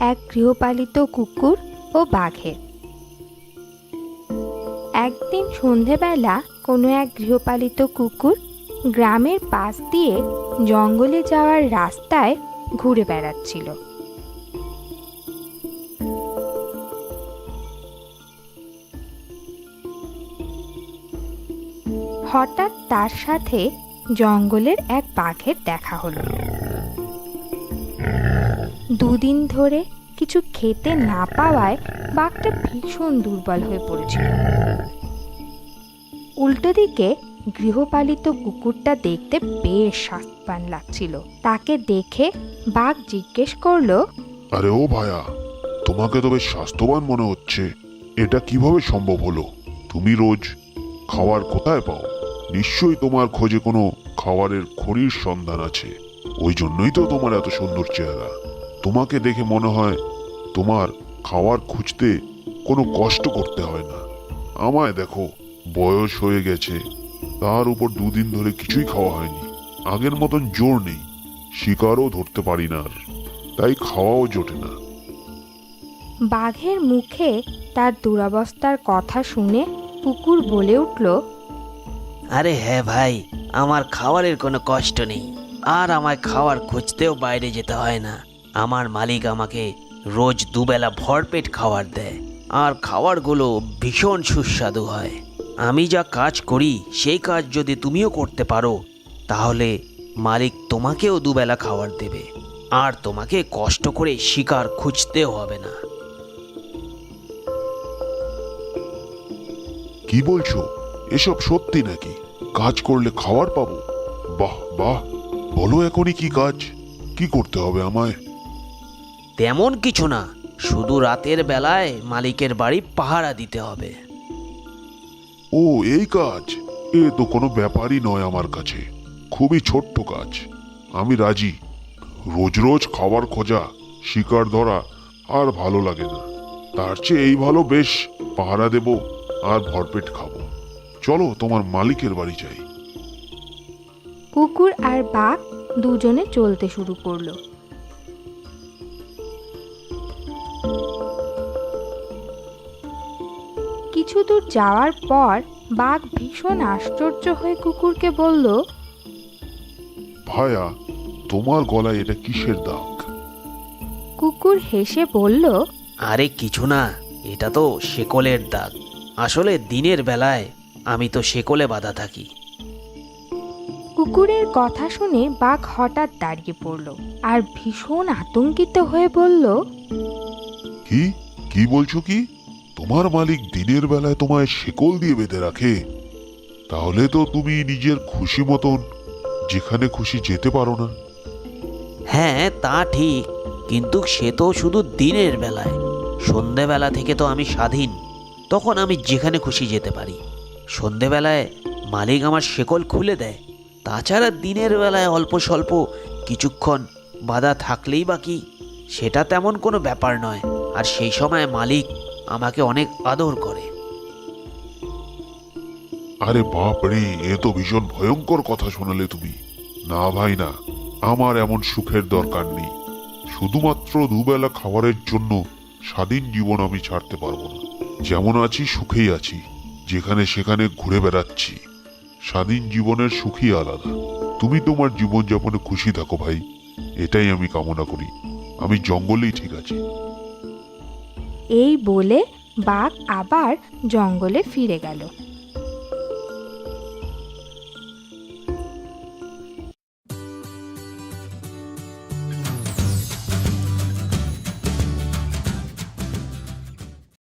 এক গৃহপালিত কুকুর ও বাঘের। একদিন সন্ধেবেলা কোনো এক গৃহপালিত কুকুর গ্রামের পাশ দিয়ে জঙ্গলে যাওয়ার রাস্তায় ঘুরে বেড়াচ্ছিল। হঠাৎ তার সাথে জঙ্গলের এক বাঘের দেখা হলো। দুদিন ধরে কিছু খেতে না পাওয়ায় বাঘটা ভীষণ দুর্বল হয়ে পড়েছিল। উল্টো দিকে গৃহপালিত কুকুরটা দেখতে বেশ স্বাস্থ্যবান লাগছিল। তাকে দেখে বাঘ জিজ্ঞেস করল, আরে ও ভায়া, তোমাকে তো বেশ স্বাস্থ্যবান মনে হচ্ছে। এটা কীভাবে সম্ভব হলো? তুমি রোজ খাওয়ার কোথায় পাও? নিশ্চয়ই তোমার খোঁজে কোনো খাবারের খড়ির সন্ধান আছে। ওই জন্যই তো তোমার এত সুন্দর চেহারা। তোমাকে দেখে মনে হয় তোমার খাওয়ার খুঁজতে কোনো কষ্ট করতে হয় না। আমায় দেখো বয়স হয়ে গেছে। তার উপর দুদিন ধরে কিছুই খাওয়া হয়নি। আগের মতন জোর নেই। শিকারও ধরতে পারি না আর। তাই খাওয়াও জোটে না। বাঘের মুখে তার দুরবস্থার কথা শুনে কুকুর বলে উঠল আরে হ্যাঁ ভাই আমার খাওয়ারের কোনো কষ্ট নেই। আর আমায় খাওয়ার খুঁজতেও বাইরে যেতে হয় না। আমার মালিক আমাকে রোজ দুবেলা ভরপেট খাবার দেয়। আর খাবারগুলো ভীষণ সুস্বাদু হয়। আমি যা কাজ করি, সেই কাজ যদি তুমিও করতে পারো, তাহলে মালিক তোমাকেও দুবেলা খাবার দেবে। আর তোমাকে কষ্ট করে শিকার খুঁজতেও হবে না। কি বলছো? এসব সত্যি নাকি? কাজ করলে খাবার পাবো? বাহ বাহ। বলো এখনই কি কাজ। কি করতে হবে আমায়? তেমন কিছু না শুধু রাতের বেলায় মালিকের বাড়ি পাহারা দিতে হবে। ও এই কাজ? এ তো কোনো ব্যাপারই নয় আমার কাছে। খুবই ছোট্ট কাজ। আমি রাজি। রোজ রোজ খাবার খোঁজা শিকার ধরা আর ভালো লাগে না। তার চেয়ে এই ভালো বেশ। পাহারা দেব আর ভরপেট খাব। চলো তোমার মালিকের বাড়ি যাই। কুকুর আর বাঘ দুজনে চলতে শুরু করল। কিছু দূর যাওয়ার পর বাঘ ভীষণ আশ্চর্য হয়ে কুকুরকে বলল ভায়া তোমার গলায় এটা কিসের দাগ? কুকুর হেসে বলল আরে কিছু না এটা তো শেকলের দাগ। আসলে দিনের বেলায় আমি তো শেকলে বাঁধা থাকি। কুকুরের কথা শুনে বাঘ হঠাৎ দাঁড়িয়ে পড়ল আর ভীষণ আতঙ্কিত হয়ে বলল কি? কি বলছো কি? তোমার মালিক দিনের বেলায় তোমায় শেকল দিয়ে বেঁধে রাখে। তাহলে তো তুমি নিজের খুশি মতন যেখানে খুশি যেতে পারো না। হ্যাঁ তা ঠিক। কিন্তু সে তো শুধু দিনের বেলায়। সন্ধেবেলা থেকে তো আমি স্বাধীন। তখন আমি যেখানে খুশি যেতে পারি। সন্ধেবেলায় মালিক আমার শেকল খুলে দেয়। তাছাড়া দিনের বেলায় অল্প স্বল্প কিছুক্ষণ বাধা থাকলেই বা কি, সেটা তেমন কোনো ব্যাপার নয়। আর সেই সময় মালিক আমাকে অনেক আদর করে। আরে বাপ রে এ তো ভীষণ ভয়ঙ্কর কথা শোনালে তুমি। না ভাই, না, আমার এমন সুখের দরকার নেই। শুধুমাত্র দুবেলা খাবারের জন্য স্বাধীন জীবন আমি ছাড়তে পারব না। যেমন আছি, সুখেই আছি। যেখানে সেখানে ঘুরে বেড়াচ্ছি। স্বাধীন জীবনের সুখই আলাদা। তুমি তোমার জীবনযাপনে খুশি থাকো ভাই। এটাই আমি কামনা করি। আমি জঙ্গলেই ঠিক আছি। এই বলে বাঘ আবার জঙ্গলে ফিরে গেল।